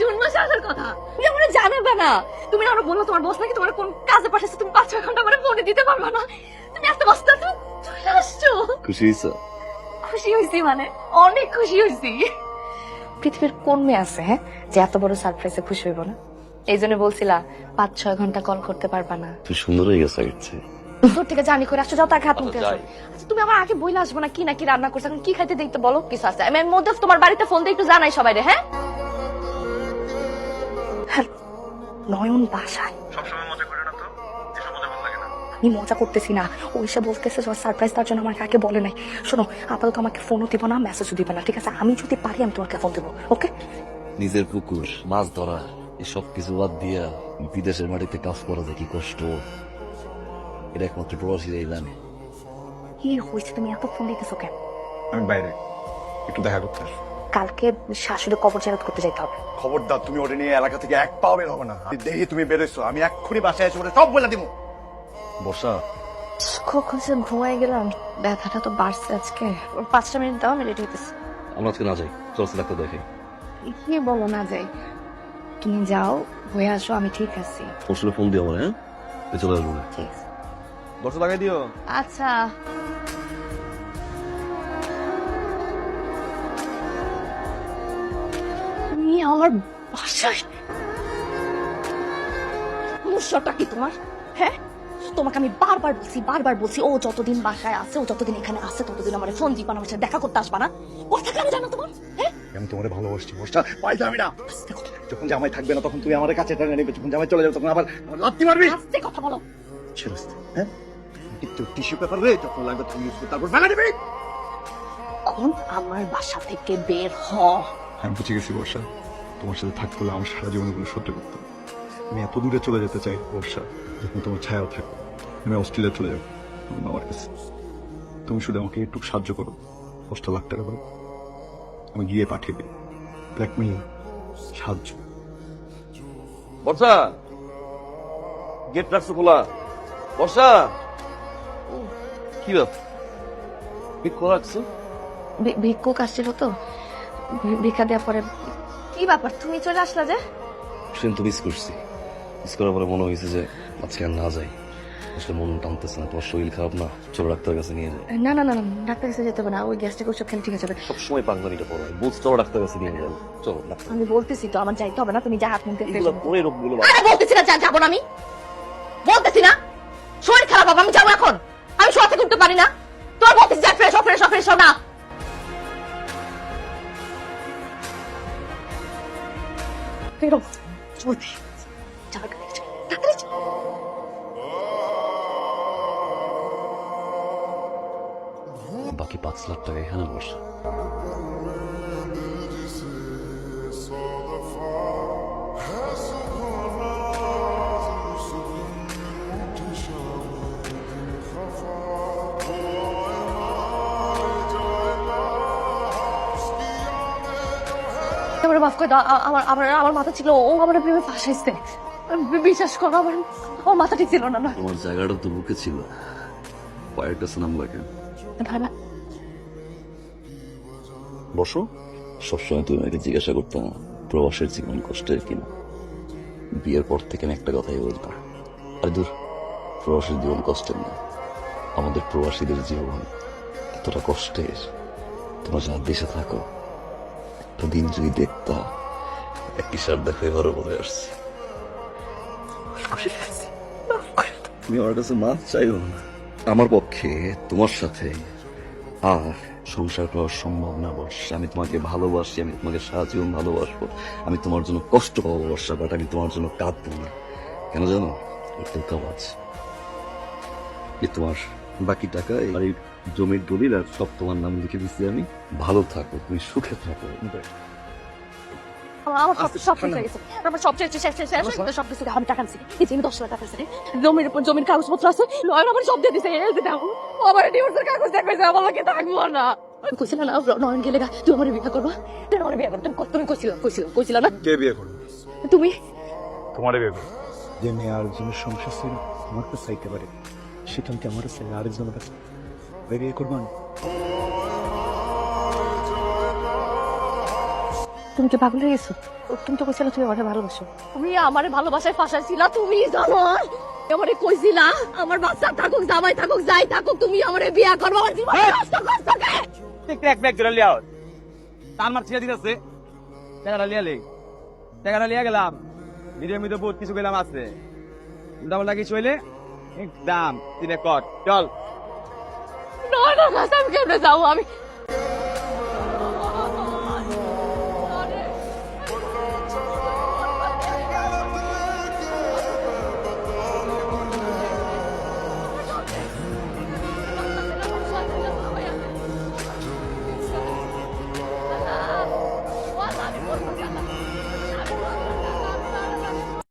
June মাসে আসার কথা। তুমি আমার জানাবে না। তুমি আরও বলল তোমার বস নাকি তোমার কোন কাজে পাঠাচ্ছে তুমি পাঁচ ছয় ঘণ্টা আমার ফোনে দিতে পারবে না। তুমি এত বস্তা তুমি চলে আসছো। খুশি হয়েছ খুশি হয়েছি মানে অনেক খুশি হয়েছি পৃথিবীর কোন মেয়ে আছে হ্যাঁ যে এত বড় সারপ্রাইজে খুশি হইব না? এই জন্য বলছিলা পাঁচ ছয় ঘণ্টা কল করতে পারবা না। তুই সুন্দর হয়ে গেছে দূর থেকে জানি করে আসছো যাও তাকে হাত মুখে আচ্ছা, আসো। আচ্ছা তুমি আমার আগে বইলে আসব না কি না কি রান্না করছ এখন কি খাইতে দেখতে বলো? কিছু আছে। আমি মধ্যে তোমার বাড়িতে ফোন দিয়ে একটু জানাই সবাই রে হ্যাঁ, নয়ন বাসায়। সবসময় মজা করে না তো? এসব মজা ভালো লাগে না? আমি মজা করতেছি না। ও এসে বলতেছে সারপ্রাইজ তার জন্য আমাকে আগে বলে নাই। শোনো আপাতত আমাকে ফোনও দিব না মেসেজও দিবে না ঠিক আছে? আমি যদি পারি আমি তোমাকে ফোন দেবো ওকে নিজের পুকুর মাছ ধরা এসব কিছু বাদ দিয়া বিদেশের মাটিতে কাজ করা যায় কি কষ্ট। এটা একমাত্র প্রবাসীরাই জানে। কি হয়েছে? তুমি এত ফোন দিতেছো কেন? আমি বাইরে। একটু দেখা করতে আসব। কালকে শাশুড়ি কবর জারত করতে যেতে হবে। খবরদার তুমি ওটা নিয়ে এলাকা থেকে এক পাও বের হবে না। দেখি তুমি বেরোইছো আমি এক্ষুনি বাসায় এসে ওটা সব বলে দিব। বর্ষা। কখন সে ঘুমাই গেলাম ব্যথাটা তো বাড়ছে আজকে। পাঁচটা মিনিট দাও আমি রেডি হইতেছি। আমরা আজকে না যাই চলছে ডাক্তার দেখে কি বলো না যাই? তুমি যাও হয়ে আসো আমি ঠিক আছি। পরশুলে ফোন দিও আমার হ্যাঁ? চলে আসব। ঠিক আছে। দশ লাগাই দিও। আচ্ছা। আমার বাসায়? সমস্যাটা কি তোমার? হ্যাঁ? তোমাকে আমি বারবার বলছি বারবার বলছি ও যতদিন বাসায় আছে ও যতদিন এখানে আছে ততদিন আমার ফোন দিবা না আমার সাথে দেখা করতে আসবা না। কথা কেন জানো তোমার? হ্যাঁ? আমি তোমার ভালোবাসছি বসটা পাইতে আমি না। যখন জামাই থাকবে না তখন তুমি আমার কাছে টানে নেবে। যখন জামাই চলে যাবে তখন আবার লাত্তি মারবি। আস্তে কথা বলো। ছেড়ে হ্যাঁ? একটু টিস্যু পেপার রে যখন লাগবে তুমি ইউজ করে তারপর ফেলে দিবি। এখন আমার বাসা থেকে বের হ? আমি বুঝে গেছি বর্ষা তোমার সাথে থাকতে হলে আমার সারা জীবন এগুলো সহ্য করতে হবে। আমি এত দূরে চলে যেতে চাই বর্ষা যখন তোমার ছায়াও থাকবে। আমি অস্ট্রেলিয়া চলে যাব আমার কাছে। তুমি শুধু আমাকে একটু সাহায্য করো। দশটা লাখ টাকা দাও। আমি গিয়ে পাঠিয়ে দিই ব্ল্যাকমেইল সাহায্য। বর্ষা! গেট রাখছো খোলা। বর্ষা! কি ব্যাপার? করে রাখছো? ভিক্ষুক আসছিল তো। ভিক্ষা দেওয়ার পরে কি ব্যাপার? তুমি চলে আসলা যে? সেদিন তো মিস করছি মিস করার পরে মনে হয়েছে যে আজকে আর না যাই। আসলে মন টানতেছে না তোমার শরীর খারাপ না? চলো ডাক্তারের কাছে নিয়ে যাই। না না না না ডাক্তার কাছে যেতে হবে না। ওই গ্যাস্ট্রিক ওষুধ খেলে ঠিক আছে। সবসময় পাগলামিটা পড়ো বলছো চলো ডাক্তারের কাছে নিয়ে যাব চলো ডাক্তার। আমি বলতেছি তো আমার যাইতে হবে না তুমি যা হাত মুখ দেখতে পরে রোগগুলো বলতেছি না যাব না আমি। বলতেছি না। শরীর খারাপ হবে আমি যাব এখন। আমি শোয়া থেকে উঠতে পারি না। তোর বলতেছি যা ফ্রেশ ফ্রেশ ফ্রেশ না। কাছে চল। তাড়াতাড়ি চল। বাকি পাঁচ লাখ টাকা এখানে বসে আমার মাফ করে দাও আমার আমার আমার মাথা ছিল ও আমার প্রেমে ফাঁসাইছে। বিশ্বাস করো আমার আমার মাথা ঠিক ছিল না না। তোমার জায়গাটা তো বুকে ছিল। পায়ের কাছে নামলা কেন ভাইবা বসো। সবসময় তুমি আমাকে জিজ্ঞাসা করতাম প্রবাসের জীবন কষ্টের কিনা। বিয়ের পর থেকে আমি একটা কথাই বলতাম আরে দূর প্রবাসের জীবন কষ্টের না। আমাদের প্রবাসীদের জীবন এতটা কষ্টের। তোমরা যারা দেশে থাকো একটা দিন যদি দেখতা একটি সার দেখে ঘরে বলে আসছি। তুমি আমার কাছে মাছ চাইও না। আমার পক্ষে তোমার সাথে আর সংসার করা সম্ভব না বর্ষা আমি তোমাকে ভালোবাসি, আমি তোমাকে সারা ভালোবাসবো। আমি তোমার জন্য কষ্ট পাবো বর্ষা বাট আমি তোমার জন্য কাঁদবো না। কেন জানো? একটু কাজ। এই তোমার বাকি টাকা এই জমির দলিল আর সব তোমার নাম লিখে দিচ্ছি আমি। ভালো থাকো তুমি সুখে থাকো। আমার আমার সব সব শেষ আমার সব শেষ শেষ শেষ শেষ গেছে, সব কিছু আমি টাকা নিছি এই যে দশ লাখ টাকা আছে জমির উপর জমির কাগজপত্র আছে। লয়ের আমার সব দিয়ে দিছে। এই যে দেখো আমার ডিভোর্সের কাগজ দেখাইছে আমার লাগে থাকব না। আমি কইছিল না নয়ন গেলে গা, তুই আমার বিয়ে করবা? তুই আমার বিয়ে করবা। তুমি না? কে বিয়ে করবে? তুমি? তোমারে বিয়ে করবে। যে মেয়ে আরেকজনের সংসার ছিল আমার কাছে চাইতে পারে। সেটা কি আমার ছেলে আরেকজনের কাছে করবেন তুমি কি পাগল হয়ে গেছো? তুমি তো কইছিলে তুমি আমারে ভালোবাসো। তুমি আমারে ভালোবাসায় ফাঁসাইছিলা তুমি জানো আমারে কইছিলা আমার বাচ্চা থাকুক জামাই থাকুক যাই থাকুক তুমি আমারে বিয়া করব আমার জীবন নষ্ট করছ কে? ক্র্যাক ব্যাক করে লিয়াও। তার মার দিতেছে। টাকাটা লিয়া লে। টাকাটা লিয়া গেলাম। ভিডিও মিডিও বহুত কিছু গেলাম আছে। পাল্টা কিছু হইলে দাম তিনে কট চল। না আমি কেমনে যাব আমি